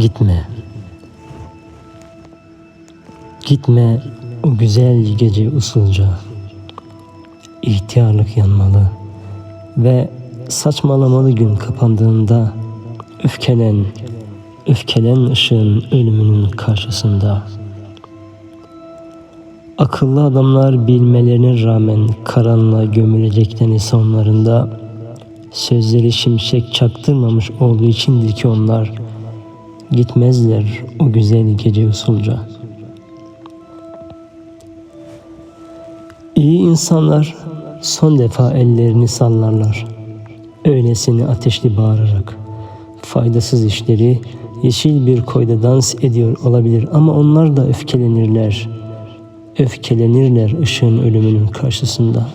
Gitme. Gitme o güzel gece usulca. İhtiyarlık yanmalı ve saçmalamalı gün kapandığında öfkelen, öfkelen ışığın ölümünün karşısında. Akıllı adamlar bilmelerine rağmen karanlığa gömüleceklerini sonlarında sözleri şimşek çaktırmamış olduğu içindir ki onlar gitmezler o güzel gece usulca. İyi insanlar son defa ellerini sallarlar. Öylesine ateşli bağırarak. Faydasız işleri yeşil bir koyda dans ediyor olabilir ama onlar da öfkelenirler. Öfkelenirler ışığın ölümünün karşısında.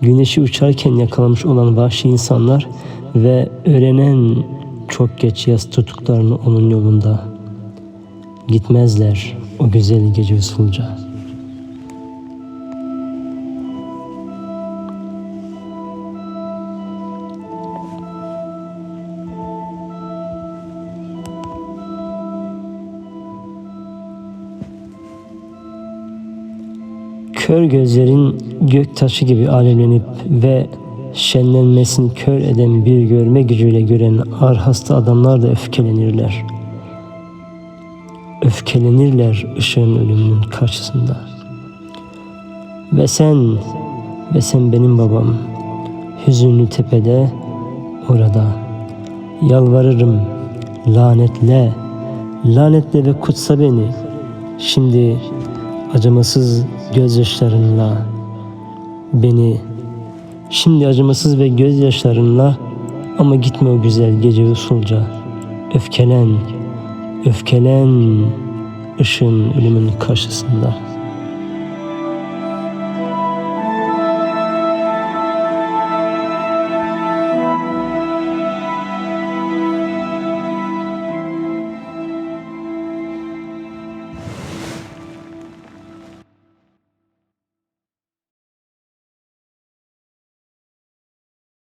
Güneşi uçarken yakalamış olan vahşi insanlar ve öğrenen çok geç yaz tutuklarını onun yolunda. Gitmezler o güzel gece usulca. Kör gözlerin gök taşı gibi alevlenip ve şenlenmesini kör eden bir görme gücüyle gören ağır hasta adamlar da öfkelenirler. Öfkelenirler ışığın ölümünün karşısında. Ve sen, ve sen benim babam, hüzünlü tepede, orada. Yalvarırım, lanetle, lanetle ve kutsa beni. Şimdi acımasız gözyaşlarınla beni şimdi acımasız ve gözyaşlarınla ama gitme o güzel gece usulca öfkelen öfkelen ışın ölümün karşısında.''